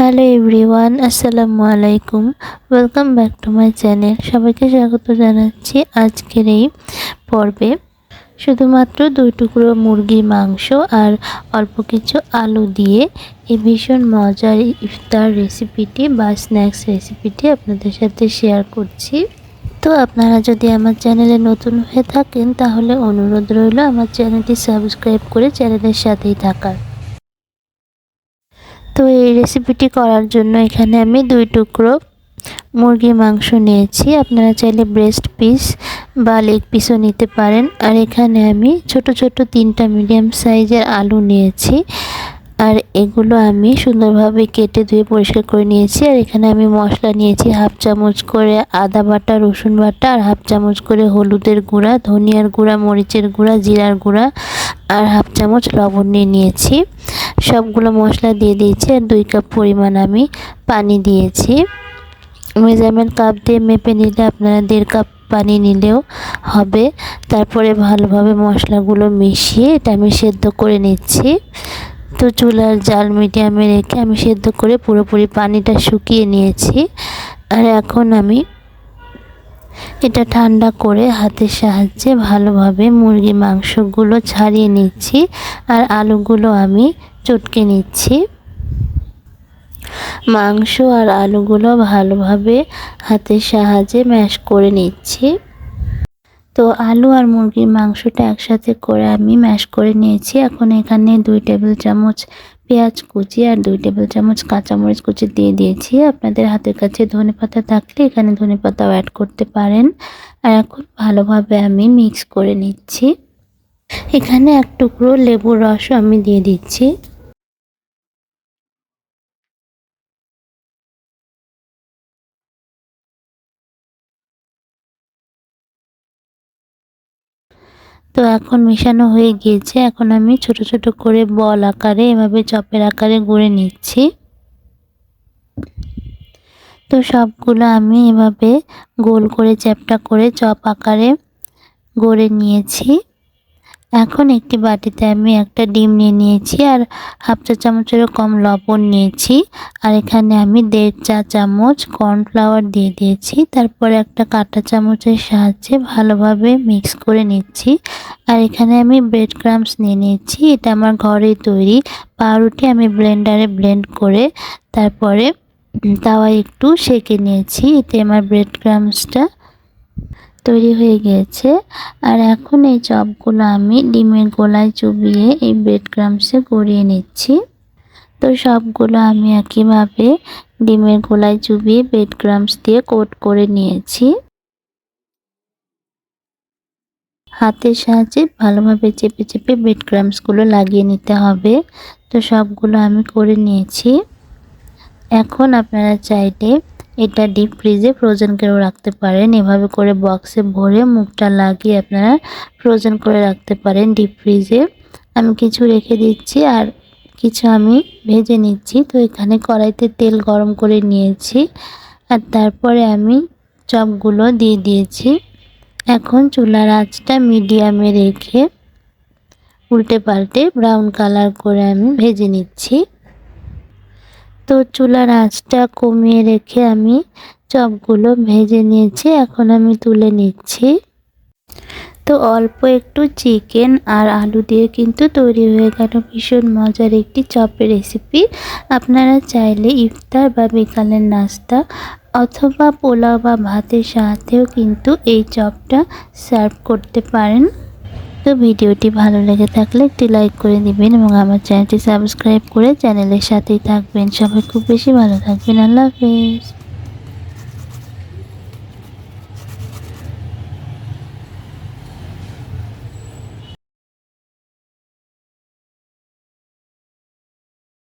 Hello everyone আসসালামু আলাইকুম welcome back to my channel সবাইকে স্বাগত জানাচ্ছি আজকের এই পর্বে। শুধুমাত্র দুই টুকরো মুরগির মাংস আর অল্প কিছু আলু দিয়ে এই ভীষণ মজার ইফতার রেসিপিটি বা স্ন্যাক্স রেসিপিটি আপনাদের সাথে শেয়ার করছি। তো আপনারা যদি আমার চ্যানেলে নতুন হয়ে থাকেন, তাহলে অনুরোধ রইল আমার চ্যানেলটি সাবস্ক্রাইব করে চ্যানেলের সাথেই থাকার। তো এই রেসিপিটি করার জন্য এখানে আমি দুই টুকরো মুরগির মাংস নিয়েছি। আপনারা চাইলে ব্রেস্ট পিস বা লেগ পিসও নিতে পারেন। আর এখানে আমি ছোট ছোট তিনটা মিডিয়াম সাইজের আলু নিয়েছি। আর এগুলো আমি সুন্দরভাবে কেটে ধুয়ে পরিষ্কার করে নিয়েছি। আর এখানে আমি মশলা নিয়েছি হাফ চামচ করে আদা বাটা, রসুন বাটা, আর হাফ চামচ করে হলুদের গুঁড়া, ধনিয়ার গুঁড়া, মরিচের গুঁড়া, জিরার গুঁড়া আর হাফ চামচ লবণ নিয়ে নিয়েছি। সবগুলো মশলা দিয়ে দিয়েছি আর দুই কাপ পরিমাণ আমি পানি দিয়েছি। মেজারমেন্ট কাপ দিয়ে মেপে নিলে আপনারা দেড় কাপ পানি নিলেও হবে। তারপরে ভালোভাবে মশলাগুলো মিশিয়ে এটা আমি সেদ্ধ করে নিচ্ছি। তো চুলার জাল মিডিয়ামে রেখে আমি সেদ্ধ করে পুরোপুরি পানিটা শুকিয়ে নিয়েছি। আর এখন আমি এটা ঠান্ডা করে হাতের সাহায্যে ভালোভাবে মুরগি মাংসগুলো ছাড়িয়ে নিচ্ছি আর আলুগুলো আমি চটকে নিচ্ছি। মাংস আর আলুগুলো ভালোভাবে হাতের সাহায্যে ম্যাশ করে নিচ্ছি। তো আলু আর মুরগির মাংসটা একসাথে করে আমি ম্যাশ করে নিয়েছি। এখন এখানে দুই টেবিল চামচ পেঁয়াজ কুচি আর দুই টেবিল চামচ কাঁচামরিচ কুচি দিয়ে দিয়েছি। আপনাদের হাতের কাছে ধনে পাতা থাকলে এখানে ধনে পাতাও অ্যাড করতে পারেন। আর এখন ভালোভাবে আমি মিক্স করে নিচ্ছি। এখানে এক টুকরো লেবুর রসও আমি দিয়ে দিচ্ছি। তো এখন মিশানো হয়ে গিয়েছে। এখন আমি ছোট ছোট করে বল আকারে, এভাবে চপের আকারে গড়ে নিচ্ছি। তো সবগুলো আমি এভাবে গোল করে, চ্যাপটা করে চপ আকারে গড়ে নিয়েছি। এখন একটি বাটিতে আমি একটা ডিম নিয়ে নিয়েছি আর হাফ চা চামচেরও কম লবণ নিয়েছি। আর এখানে আমি দেড় চা চামচ কর্নফ্লাওয়ার দিয়ে দিয়েছি। তারপরে একটা কাঁটা চামচের সাহায্যে ভালোভাবে মিক্স করে নিচ্ছি। আর এখানে আমি ব্রেড ক্রামস নিয়ে নিয়েছি। এটা আমার ঘরেই তৈরি। পাউরুটি আমি ব্লেন্ডারে ব্লেন্ড করে তারপরে তাওয়ায় একটু সেকে নিয়েছি। এতে আমার ব্রেড ক্রামসটা তৈরি হয়ে গিয়েছে আর এখন এই চপগুলো আমি ডিমের গোলায় চুবিয়ে এই ব্রেড ক্রামসে গড়িয়ে নিচ্ছি। তো সবগুলো আমি একইভাবে ডিমের গোলায় চুবিয়ে ব্রেড ক্রামস দিয়ে কোট করে নিয়েছি। হাতের সাহায্যে ভালোভাবে চেপে চেপে ব্রেড ক্রামসগুলো লাগিয়ে নিতে হবে। তো সবগুলো আমি করে নিয়েছি। এখন আপনারা চাইলে এটা ডিপ ফ্রিজে ফ্রোজেন করেও রাখতে পারেন। এভাবে করে বক্সে ভরে মুখটা লাগিয়ে আপনারা ফ্রোজেন করে রাখতে পারেন ডিপ ফ্রিজে আমি কিছু রেখে দিচ্ছি আর কিছু আমি ভেজে নিচ্ছি। তো এখানে কড়াইতে তেল গরম করে নিয়েছি আর তারপরে আমি চপগুলো দিয়ে দিয়েছি। এখন চুলার আঁচটা মিডিয়ামে রেখে উল্টে পাল্টে ব্রাউন কালার করে আমি ভেজে নিচ্ছি। তো চুলার আঁচটা কমিয়ে রেখে আমি চপগুলো ভেজে নিয়েছি, এখন আমি তুলে নিচ্ছি। তো অল্প একটু চিকেন আর আলু দিয়ে কিন্তু তৈরি হয়ে গেল ভীষণ মজার একটি চপের রেসিপি আপনারা চাইলে ইফতার বা বিকালের নাস্তা অথবা পোলাও বা ভাতের সাথেও কিন্তু এই চপটা সার্ভ করতে পারেন। তো ভিডিওটি ভালো লেগে থাকলে একটি লাইক করে দিবেন এবং আমার চ্যানেলটি সাবস্ক্রাইব করে চ্যানেলের সাথেই থাকবেন। সবাই খুব বেশি ভালো থাকবেন। আল্লাহ হাফেজ।